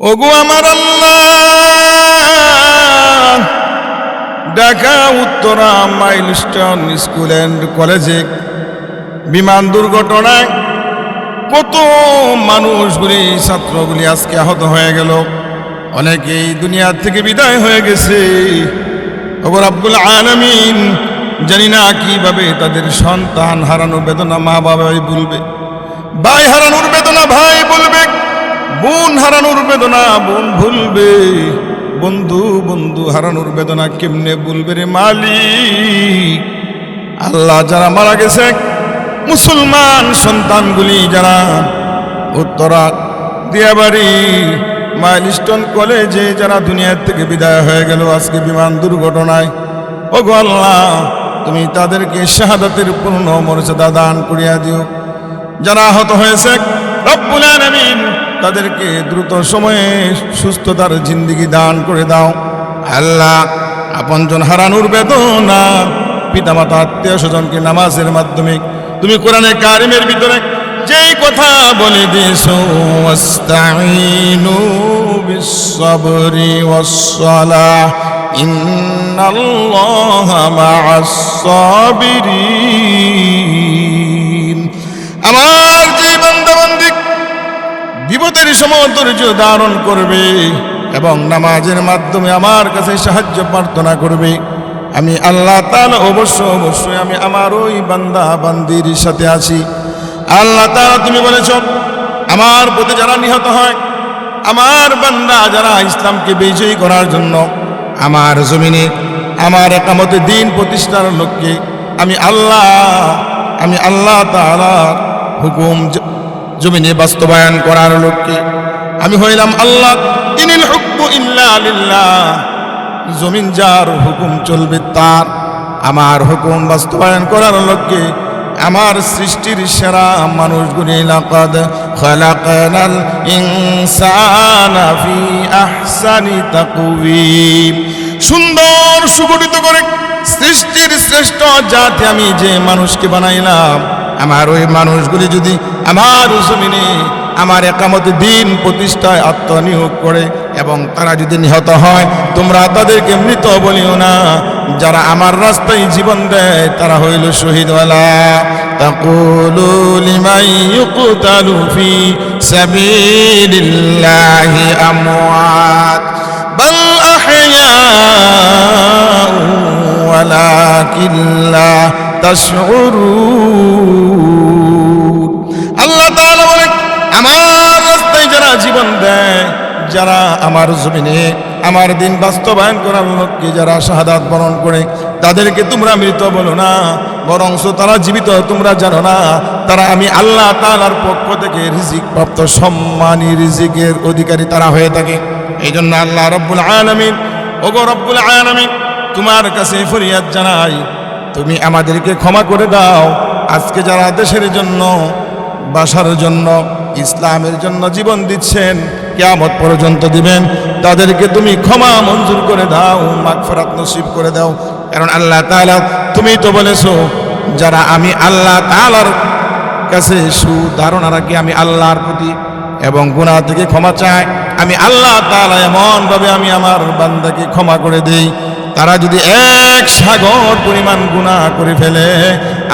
ওগো আমার Dhaka, Uttara, milestone school and কলেজে বিমান দুর্ঘটনায় কত মানুষগুলি, ছাত্রগুলি আজকে আহত হয়ে গেল। অনেকেই দুনিয়ার থেকে বিদায় হয়ে গেছে। ওগো আব্দুল আলমিন, জানি না কীভাবে তাদের সন্তান হারানো বেদনা মা বাবাই বলবে, ভাই হারানোর বেদনা ভাই বলবে, বোন হারানোর বেদনা বোন ভুলবে। বন্ধু বন্ধু, হারানোর বেদনা কেমনে বলবে রে মালিক? আল্লাহ যারা মারা গেছে, মুসলমান সন্তানগুলি যারা উত্তরা দিয়াবাড়ি, মাইলস্টোন কলেজে যারা দুনিয়ার থেকে বিদায় হয়ে গেল আজকে বিমান দুর্ঘটনায় ও গো আল্লাহ, তুমি তাদেরকে শাহাদাতের পূর্ণ মর্যাদা দান করিয়া দিও। যারা আহত হয়েছে, রব্বুল আলামিন তাদেরকে দ্রুত সময়ে সুস্থতার জিন্দিগি দান করে দাও। আল্লাহ আপনজন হারানোর বেদনা, পিতামাতা, আত্মীয় স্বজনকে নামাজের মাধ্যমে, তুমি কোরআনে কারিমের ভিতরে যেই কথা বলে দিয়েছ আমার যে বান্দাবান্দি বিপদের সময় ধৈর্য ধারণ করবে এবং নামাজের মাধ্যমে আমার কাছে সাহায্য প্রার্থনা করবে, আমি আল্লাহ তাআলা অবশ্য অবশ্যই আমি আমার ওই বান্দা বান্দির সাথে আছি। আল্লাহ তাআলা তুমি বলেছ, আমার প্রতি যারা নিহত হয়, আমার বান্দা যারা ইসলামকে বিজয়ী করার জন্য, আমার জমিনে, আমার একামতে দিন প্রতিষ্ঠার লক্ষ্যে আমি আল্লাহ আমি আল্লাহ তাআলার হুকুম জমিনে বাস্তবায়ন করার লোককে। আমি হইলাম আল্লাহ। ইনিল হুকমু ইল্লা লিল্লাহ। জমিন যার হুকুম চলবে তার। আমার হুকুম বাস্তবায়ন করার লোককে আমার সৃষ্টির সেরা মানুষগুলি লাকাদ খালাকানাল ইনসানা ফি আহসানি তাকওয়িম। সুন্দর সুগঠিত করে সৃষ্টির শ্রেষ্ঠ জাতি আমি যে মানুষকে বানাইলাম। আমার ওই মানুষগুলি যদি আমার জমিনে আমার একামত দিন প্রতিষ্ঠায় আত্মনিয়োগ করে এবং তারা যদি নিহত হয়, তোমরা তাদেরকে মৃত বলিও না। যারা আমার রাস্তায় জীবন দেয়, তারা হইল শহীদওয়ালা। আল্লাহ তাআলা বলেন আমার রাস্তায় যারা জীবন দেয়, যারা আমার জমিনে আমার দিন বাস্তবায়ন করার লক্ষ্যে যারা শাহাদাত বরণ করে, তাদেরকে তোমরা মৃত বলো না বরং তারা জীবিত, তোমরা জানো না, তারা আমি আল্লাহ তাআলার পক্ষ থেকে রিজিক প্রাপ্ত, সম্মানী রিজিকের অধিকারী তারা হয়ে থাকে। এই জন্য আল্লাহ রব্বুল আলামিন, ওগো রব্বুল আলামিন তোমার কাছে ফরিয়াদ জানাই। তুমি আমাদেরকে ক্ষমা করে দাও। আজকে যারা দেশের জন্য, বাসার জন্য, ইসলামের জন্য জীবন দিচ্ছেন, কেয়ামত পর্যন্ত দিবেন, তাদেরকে তুমি ক্ষমা মঞ্জুর করে দাও, মাগফিরাত নসিব করে দাও। কারণ আল্লাহ তাআলা, তুমি তো বলেছ, যারা আমি আল্লাহ তালার কাছে সুধারণা রাখি, আমি আল্লাহর প্রতি এবং গুনাহ থেকে ক্ষমা চাই, আমি আল্লাহ তাআলা এমনভাবে আমি আমার বান্দাকে ক্ষমা করে দেই। তারা যদি এক সাগর পরিমাণ গুনাহ করে ফেলে,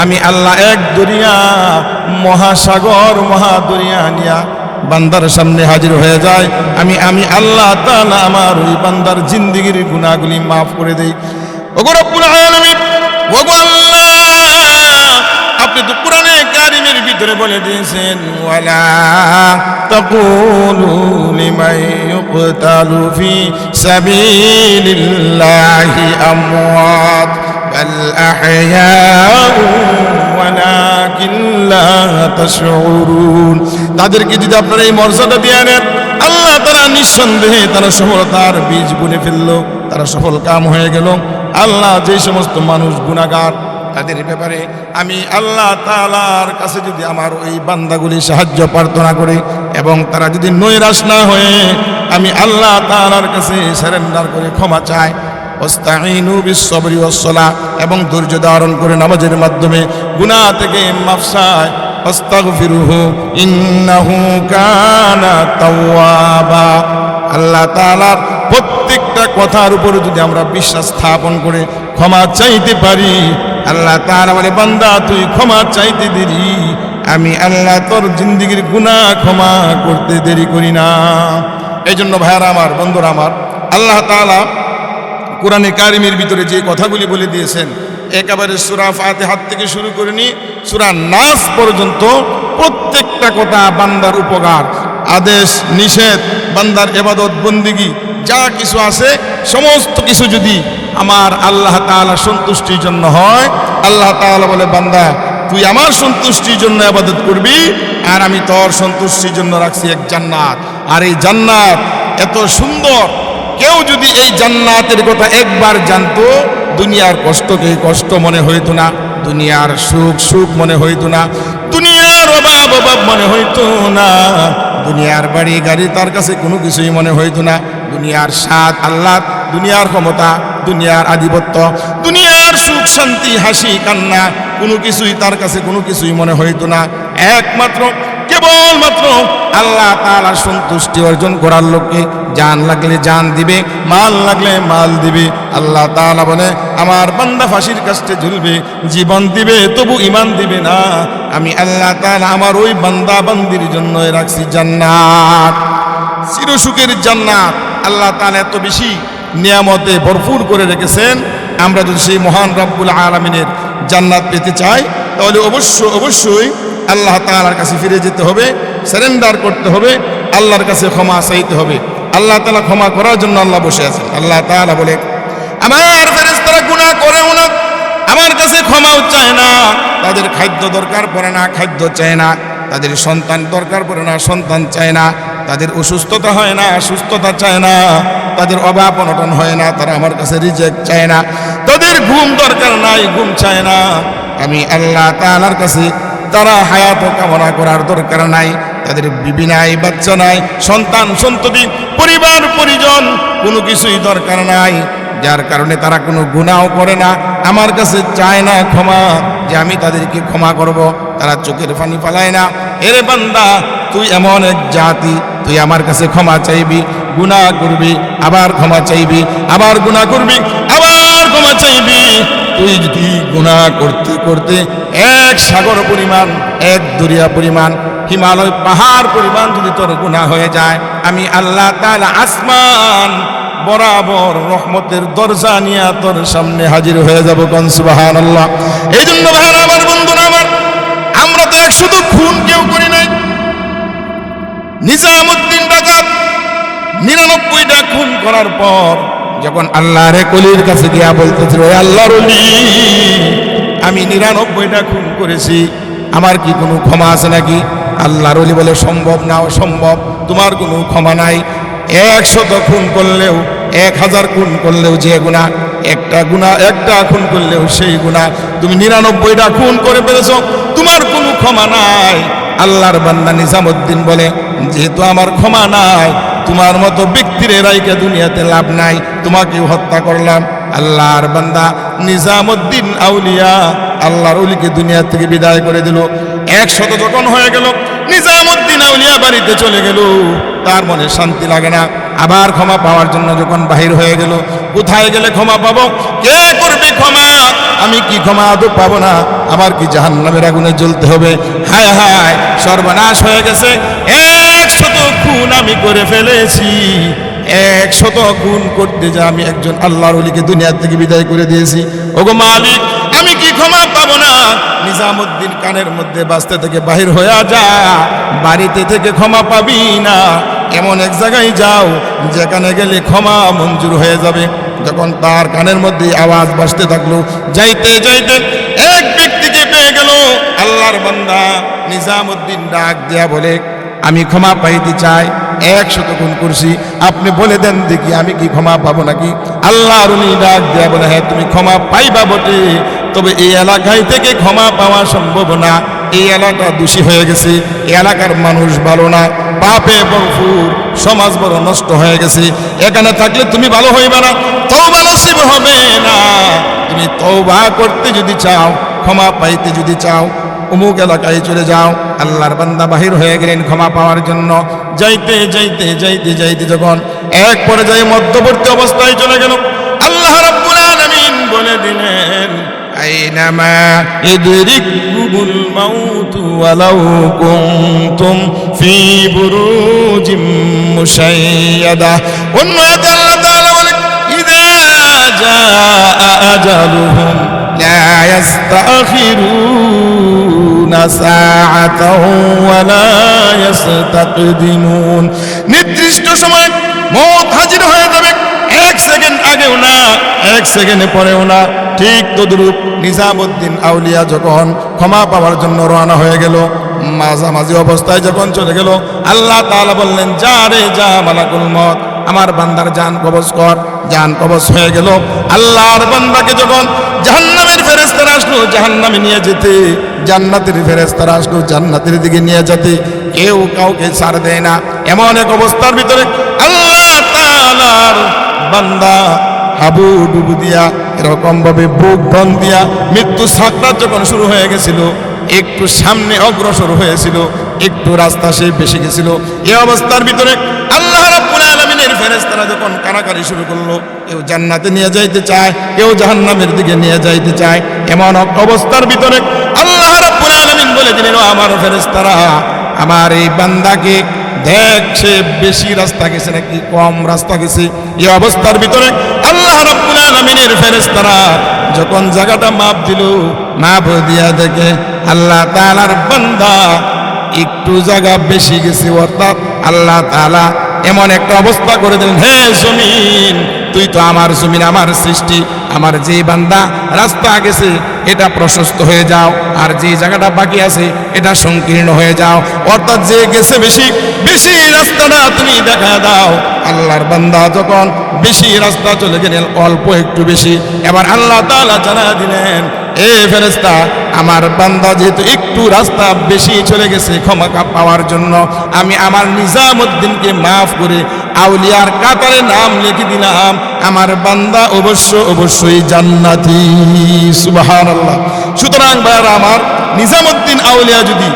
আমি আল্লাহ এক দরিয়া মহাসাগর মহাদরিয়া নিয়া বান্দার সামনে হাজির হয়ে যায়। আমি আমি আল্লাহ তাআলা আমার ওই বান্দার জিন্দিগির গুনাহগুলি মাফ করে দেই। ওগো রব্বুল আলামিন, ওগো আল্লাহ, আপনি তো কোরআনে কারিমের ভিতরে বলে দিয়েছেন তাদেরকে যদি আপনারা এই মর্যাদা দিয়ে নেন আল্লাহ তারা নিঃসন্দেহে তারা সফলতার বীজ বুনে ফেলল, তারা সফল কাম হয়ে গেল। আল্লাহ যে সমস্ত মানুষ গুণাগার তাদের ব্যাপারে আমি আল্লাহ তালার কাছে যদি আমার ওই বান্দাগুলি সাহায্য, প্রার্থনা করি এবং তারা যদি নৈরাশ না হয়ে আমি আল্লাহ তালার কাছে স্যারেন্ডার করে ক্ষমা বিশ্বরি ওসলা এবং ধৈর্য ধারণ করে নামাজের মাধ্যমে গুনাহ থেকে আল্লাহ তাআলার প্রত্যেকটা কথার উপরে যদি আমরা বিশ্বাস স্থাপন করে ক্ষমা চাইতে পারি আল্লাহ তার বলে বান্দা, তুই ক্ষমা চাইতে দেরি। আমি আল্লাহ তোর জিন্দিগির গুনাহ ক্ষমা করতে দেরি করি না। এই জন্য ভাইয়ারা আমার, বন্ধুরা আমার, আল্লাহ তাআলা কোরআনে কারিমের ভিতরে যে কথাগুলি বলে দিয়েছেন, একেবারে সুরা ফাতে হাত থেকে শুরু করে নি, সুরা নাস পর্যন্ত প্রত্যেকটা কথা বান্দার উপকার, আদেশ, নিষেধ, বান্দার এবাদত, বন্দিগি, যা কিছু আছে, সমস্ত কিছু যদি আমার আল্লাহ তাআলা সন্তুষ্টির জন্য হয়। আল্লাহ তাআলা বলে, বান্দা, তুই আমার সন্তুষ্টির জন্য আবাদত করবি, আর আমি তোর সন্তুষ্টির জন্য রাখছি এক জান্নাত। আর এই জান্নাত এত সুন্দর, কেউ যদি এই জান্নাতের কথা একবার জানতো, দুনিয়ার কষ্টকে কষ্ট মনে হইতো না, দুনিয়ার সুখ সুখ মনে হইতো না, দুনিয়ার অভাব অভাব মনে হইতো না, দুনিয়ার বাড়ি গাড়ি তার কাছে কোনো কিছুই মনে হইতো না, দুনিয়ার স্বাদ আল্লাহ দুনিয়ার ক্ষমতা দুনিয়ার আধিপত্য, দুনিয়ার সুখ, শান্তি, হাসি, কান্না, কোনো কিছুই তার কাছে কোনো কিছুই মনে হইতো না। একমাত্র, কেবলমাত্র আল্লাহ তাআলার সন্তুষ্টি অর্জন করার লোককে জান লাগলে জান দিবে, মাল লাগলে মাল দিবে। আল্লাহ তাআলা বলে, আমার বান্দা ফাঁসির কাছে ঝুলবে, জীবন দিবে, তবু ইমান দিবে না। আমি আল্লাহ তাআলা আমার ওই বান্দা বান্দির জন্য রাখছি জান্নাত। চিরসুখের জান্নাত আল্লাহ তাআলা এত বেশি নিয়ামতে ভরপুর করে রেখেছেন। আমরা যদি সেই মহান রব্বুল আলমিনের জান্নাত পেতে চাই, তাহলে অবশ্য, অবশ্যই আল্লাহ তাআলার কাছে ফিরে যেতে হবে, সারেন্ডার করতে হবে, আল্লাহর কাছে ক্ষমা চাইতে হবে। আল্লাহ তালা ক্ষমা করার জন্য আল্লাহ বসে আছেন। আল্লাহ তাআলা বলে, আমার ফেরেস্তারা গুণা করেও না আমার কাছে ক্ষমাও চায় না। তাদের খাদ্য দরকার পড়ে না, খাদ্য চায় না। তাদের সন্তান দরকার পড়ে না, সন্তান চায় না। তাদের অসুস্থতা হয় না, সুস্থতা চায় না। তাদের অভাব অনটন হয় না, তারা আমার কাছে রিজেক্ট চায় না। তাদের ঘুম দরকার নাই, ঘুম চায় না। আমি আল্লাহ তাআলার কাছে তারা হায়াত কামনা করার দরকার নাই। তাদের বিবি নাই, বাচ্চা নাই, সন্তান, সন্ততি, পরিবার, পরিজন, কোনো কিছুই দরকার নাই। যার কারণে তারা কোনো গুণাও করে না, আমার কাছে চায় না ক্ষমা। যে আমি তাদেরকে ক্ষমা করব, তারা চোখের ফানি ফালায় না। এরে বান্দা, তুই এমন এক জাতি, তুই আমার কাছে ক্ষমা চাইবি। গুণা করবি, আবার ক্ষমা চাইবি, আবার গুণা করবি, আবার ক্ষমা চাইবি। তুই যদি গুণা করতে করতে এক সাগর পরিমাণ, এক দরিয়া পরিমাণ, হিমালয় পাহাড় পরিমাণ যদি তোর গুণা হয়ে যায়, আমি আল্লাহ তাআলা আসমান বরাবর রহমতের দরজা নিয়ে তোর সামনে হাজির হয়ে যাব কন সুবাহান আল্লাহ এই জন্য ভাইরা আমার বন্ধুরা, আমার, আমরা তো শুধু খুন কেউ করি নাই। নিজামুদ্দিন ডাকাত নিরানব্বইটা খুন করার পর যখন আল্লাহর কলির কাছে গিয়া বলতেছিল "হে আল্লাহর অলি আমি নিরানব্বইটা খুন করেছি, আমার কি কোনো ক্ষমা আছে নাকি? আল্লাহর অলি বলে, সম্ভব না, অসম্ভব, তোমার কোনো ক্ষমা নাই। একশত খুন করলেও, এক হাজার খুন করলেও যে গুণা একটা গুণা একটা খুন করলেও সেই গুণা তুমি নিরানব্বইটা খুন করে ফেলেছ, তোমার কোনো ক্ষমা নাই। আল্লাহর বান্দা নিজামুদ্দিন বলে, যেহেতু আমার ক্ষমা নাই তোমার মতো ব্যক্তির রাইকে দুনিয়াতে লাভ নাই তোমাকে হত্যা করলাম। আল্লাহর বান্দা নিজামুদ্দিন আউলিয়া আল্লাহর উলিকে দুনিয়া থেকে বিদায় করে দিল। একশত যখন হয়ে গেল, নিজামুদ্দিন আউলিয়া বাড়িতে চলে গেল। তার মনে শান্তি লাগে না। আবার ক্ষমা পাওয়ার জন্য যখন বাহির হয়ে গেল, কোথায় গেলে ক্ষমা পাবো? কে করবে ক্ষমা? আমি কি ক্ষমা আদৌ পাবো না? আমার কি জাহান্নামের আগুনে জ্বলতে হবে? হায় হায়, সর্বনাশ হয়ে গেছে। একশত খুন আমি করে ফেলেছি। একশত খুন করতে যা আমি একজন আল্লাহর অলিকে দুনিয়ার থেকে বিদায় করে দিয়েছি। ওগো মালিক, আমি কি ক্ষমা পাবো না? নিজামুদ্দিন কানের মধ্যে বাঁচতে থেকে বাহির হয়ে যা। বাড়িতে থেকে ক্ষমা পাবি না। এমন এক জায়গায় যাও, যেখানে গেলে ক্ষমা মঞ্জুর হয়ে যাবে। যখন তার কানের মধ্যে আওয়াজ বাজতে থাকল, যাইতে যাইতে এক ব্যক্তিকে পেয়ে গেল আল্লাহর বান্দা নিজামুদ্দিন ডাক দেয়া বলে আমি ক্ষমা পাইতে চাই, একশত গুণ করছি। আপনি বলে দেন দেখি আমি কি ক্ষমা পাবো নাকি? আল্লাহর উনি ডাক দেয়া বলে হ্যাঁ তুমি ক্ষমা পাইবা বটে। তবে এই এলাকায় থেকে ক্ষমা পাওয়া সম্ভব না। এই এলাকা দোষী হয়ে গেছে। এলাকার মানুষ ভালো না। পাপে ভরপুর, সমাজ বড় নষ্ট হয়ে গেছে। এখানে থাকলে তুমি ভালো হইবে না। তওবা নসিব হবে না। তুমি তওবা করতে যদি চাও, ক্ষমা পাইতে যদি চাও অমুক এলাকায় চলে যাও। আল্লাহর বান্দা বাহির হয়ে গেলেন ক্ষমা পাওয়ার জন্য। যাইতে যাইতে যাইতে যাইতে যখন এক পর্যায়ে মধ্যবর্তী অবস্থায় চলে গেল। আল্লাহ রাব্বুল আলামিন বলে দিলেন, আইনামা ইদরিকুমুল মাউত ওয়ালাউ কুনতুম ফি বুরুজিম মুশাইয়াদা। অন্য আয়াতে আল্লাহ তাআলা বলেন ইযা জাআ আজালুহুম লা يستأخرون ساعة ولا يستقدمون নির্দিষ্ট সময় মত হাজির হয়ে যাবে এক সেকেন্ড আগেও না এক সেকেন্ডে পরেও না ঠিক তদ্রূপ নিজামুদ্দিন আউলিয়া যখন ক্ষমা পাওয়ার জন্য রওনা হয়ে গেল মাঝামাঝি অবস্থায় যখন চলে গেল আল্লাহ তাআলা বললেন যা রে যা মালাকুল মত আমার বান্দার জান কবজ কর জান কবজ হয়ে গেল আল্লাহর বান্দাকে যখন জাহান্নামের ফেরেস্তারা আসলো, জাহান্নামে নিয়ে যেতে। জান্নাতের ফেরেস্তারা আসলো, জান্নাতের দিকে নিয়ে যেতে। কেউ কাউকে ছাড় দেয় না। এমন এক অবস্থার ভিতরে আল্লাহ বান্দা হাবু ডুবু দিয়া বুক বন দিয়া মৃত্যু সাকরাত যখন শুরু হয়ে গেছিল, একটু সামনে অগ্রসর হয়েছিল, একটু রাস্তা সে বেশি গেছিল। এই অবস্থার ভিতরে আল্লাহ ফেরেশতারা যখন কানাকারি শুরু করল, কেউ জান্নাতে নিয়ে যাইতে চায়, কেউ জাহান্নামের দিকে নিয়ে যাইতে চায়, এমন অবস্থার ভিতরে আল্লাহ রাব্বুল আলামিন বলে দিলেন, "ও আমার ফেরেশতারা, আমার এই বান্দাকে দেখ, সে বেশি রাস্তা গেছে নাকি কম রাস্তা গেছে। এই অবস্থার ভিতরে আল্লাহ রাব্বুল আলামিনের ফেরেশতারা যখন জায়গাটা মাপ দিল, মাপ দিয়া দেখে আল্লাহ তাআলার বান্দা একটু জায়গা বেশি গেছে, অর্থাৎ আল্লাহ তাআলা এমন একটা অবস্থা করে দিলেন, হে জমিন, তুই তো আমার জমিন, আমার সৃষ্টি, আমার যে বান্দা রাস্তা গেছে, এটা প্রশস্ত হয়ে যাও, আর যে জায়গাটা বাকি আছে, এটা সংকীর্ণ হয়ে যাও, অর্থাৎ যে গেছে বেশি বেশি রাস্তাটা তুমি দেখা দাও। আল্লাহর বান্দা যখন বেশি রাস্তা চলে গেলেন, অল্প একটু বেশি, এবার আল্লাহ তালা জানা দিলেন এ ফেরেস্তা আমার বান্দা যেহেতু একটু রাস্তা বেশি চলে গেছে ক্ষমা পাওয়ার জন্য, আমি আমার নিজামুদ্দিনকে মাফ করে আউলিয়ার কাতারে নাম লিখে দিলাম। আমার বান্দা অবশ্য অবশ্যই জান্নাতি সুবাহান আল্লাহ সুতরাং ভাইয়ারা আমার নিজামুদ্দিন আউলিয়া যদি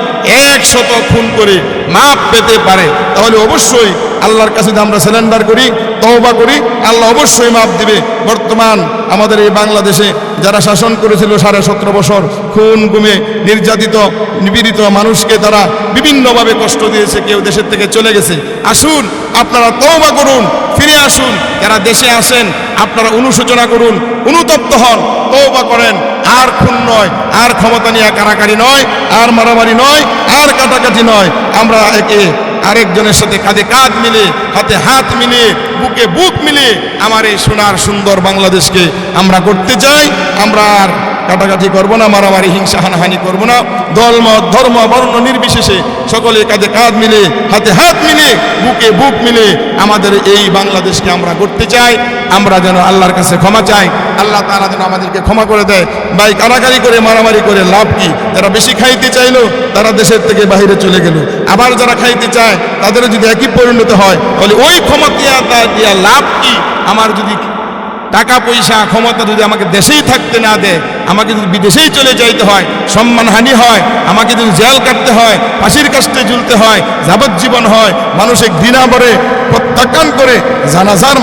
একশত খুন করে মাপ পেতে পারে, তাহলে অবশ্যই আল্লাহর কাছে আমরা সিলিন্ডার করি তওবা করি, আল্লাহ অবশ্যই মাপ দিবে। বর্তমান আমাদের এই বাংলাদেশে যারা শাসন করেছিল সাড়ে সতেরো বছর, খুন, গুমে, নির্যাতিত, নিপীড়িত মানুষকে তারা বিভিন্নভাবে কষ্ট দিয়েছে, কেউ দেশের থেকে চলে গেছে। আসুন, আপনারা তওবা করুন, ফিরে আসুন। যারা দেশে আসেন, আপনারা অনুশোচনা করুন, অনুতপ্ত হন, তওবা করেন। আর খুন নয়, আর ক্ষমতা নিয়ে কারাকারি নয়, আর মারামারি নয়, আর কাটাকাটি নয়। আমরা একে আরেকজনের সাথে কাঁধে কাঁধ মিলে হাতে হাত মিলে বুকে বুক মিলে আমার এই সোনার সুন্দর বাংলাদেশকে আমরা করতে চাই, আমরা আর কাটাকাটি করব না, মারামারি, হিংসা, হানাহানি করব না। দলমত ধর্ম, বর্ণ নির্বিশেষে সকলে কাঁধে কাঁধ মিলে, হাতে হাত মিলে, বুকে বুক মিলে আমাদের এই বাংলাদেশকে আমরা করতে চাই। আমরা যেন আল্লাহর কাছে ক্ষমা চাই। আল্লাহ তারা যেন আমাদেরকে ক্ষমা করে দেয়। ভাই কারাকারি করে, মারামারি করে লাভ কি? যারা বেশি খাইতে চাইলো, তারা দেশের থেকে বাইরে চলে গেল। আবার যারা খাইতে চায়, তাদেরও যদি একই পরিণত হয়, তাহলে ওই ক্ষমা দিয়া দিয়া লাভ কি? আমার যদি টাকা পয়সা ক্ষমতা যদি আমাকে দেশেই থাকতে না দেয় আমাকে যদি বিদেশেই চলে যাইতে হয়, সম্মানহানি হয়, আমাকে যদি জেল কাটতে হয়, ফাঁসির কাস্তে ঝুলতে হয়, যাবজ্জীবন হয়, মানুষে ঘৃণা করে প্রত্যাখ্যান করে, জানাজার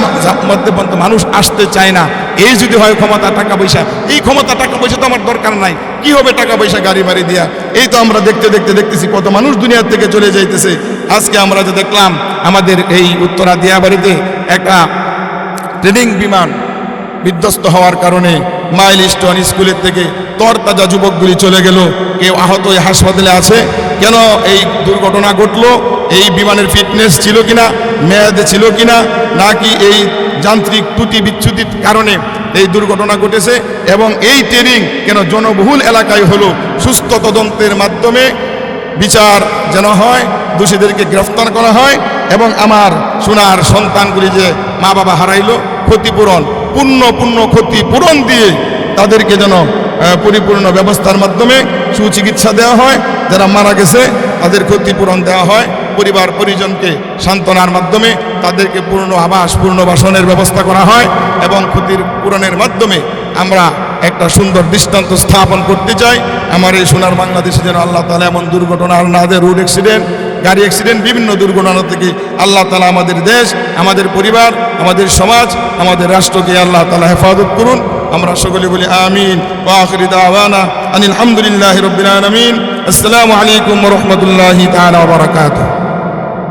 মধ্যে পর্যন্ত মানুষ আসতে চায় না। এই যদি হয় ক্ষমতা টাকা পয়সা এই ক্ষমতা টাকা পয়সা তো আমার দরকার নাই। কি হবে টাকা পয়সা গাড়ি বাড়ি দেওয়া এই তো আমরা দেখতে দেখতে, দেখতেছি কত মানুষ দুনিয়ার থেকে চলে যাইতেছে। আজকে আমরা যে দেখলাম, আমাদের এই উত্তরা দিয়াবাড়িতে একটা ট্রেনিং বিমান বিধ্বস্ত হওয়ার কারণে মাইল স্টোন স্কুলের থেকে তরতাজা যুবকগুলি চলে গেল। কেউ আহত হাসপাতালে আছে। কেন এই দুর্ঘটনা ঘটলো? এই বিমানের ফিটনেস ছিল কিনা? মেয়াদে ছিল কিনা? নাকি এই যান্ত্রিক ত্রুটি বিচ্যুতির কারণে এই দুর্ঘটনা ঘটেছে? এবং এই ট্রেনিং কেন জনবহুল এলাকায় হলো? সুস্থ তদন্তের মাধ্যমে বিচার যেন হয়, দোষীদেরকে গ্রেফতার করা হয় এবং আমার সোনার সন্তানগুলি যে মা বাবা হারাইলো ক্ষতিপূরণ, পূর্ণ পূর্ণ ক্ষতিপূরণ দিয়ে তাদেরকে যেন পরিপূর্ণ ব্যবস্থার মাধ্যমে সুচিকিৎসা দেওয়া হয়। যারা মারা গেছে, তাদের ক্ষতিপূরণ দেওয়া হয়। পরিবার, পরিজনকে সান্ত্বনার মাধ্যমে তাদেরকে পূর্ণ আবাস পুনর্বাসনের ব্যবস্থা করা হয় এবং ক্ষতির পূরণের মাধ্যমে আমরা একটা সুন্দর দৃষ্টান্ত স্থাপন করতে চাই। আমার এই সোনার বাংলাদেশে যেন আল্লাহ তালা এমন দুর্ঘটনা আর না দেয় রোড অ্যাক্সিডেন্ট গাড়ি অ্যাক্সিডেন্ট বিভিন্ন দুর্ঘটনা থেকে আল্লাহ তালা আমাদের দেশ, আমাদের পরিবার, আমাদের সমাজ, আমাদের রাষ্ট্রকে আল্লাহ তালা হেফাজত করুন। আমরা সকলে বলি আমিন। আনিল আলহামদুলিল্লাহ রবিন আসসালামু আলাইকুম রহমতুল্লাহ তালা বারাকাতুহু।